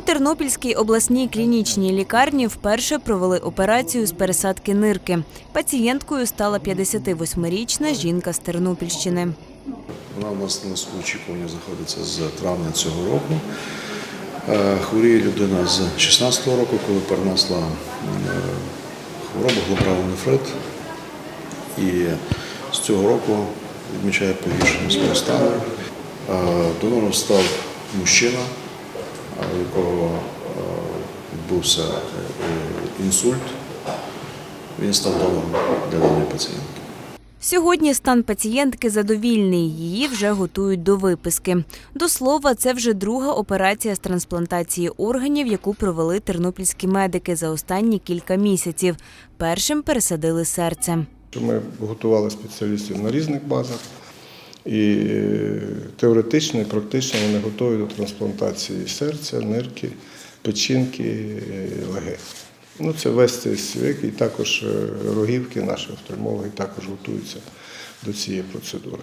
Тернопільській обласній клінічній лікарні вперше провели операцію з пересадки нирки. Пацієнткою стала 58-річна жінка з Тернопільщини. Вона у нас на очікування знаходиться з травня цього року. Е, Хворіє людина з 16-го року, коли перенесла е, хворобу глобравий нефрит. І з цього року відмічає погіршення стану. Е, Донором став мужчина, у якого е, відбувся е, інсульт. Він став донором для даної пацієнтки. Сьогодні стан пацієнтки задовільний. Її вже готують до виписки. До слова, це вже друга операція з трансплантації органів, яку провели тернопільські медики за останні кілька місяців. Першим пересадили серце. Ми готували спеціалістів на різних базах, і теоретично і практично вони готові до трансплантації серця, нирки, печінки, е, легень. Ну, це весь цей свік, і також е, рогівки, наші офтальмологи також готуються до цієї процедури.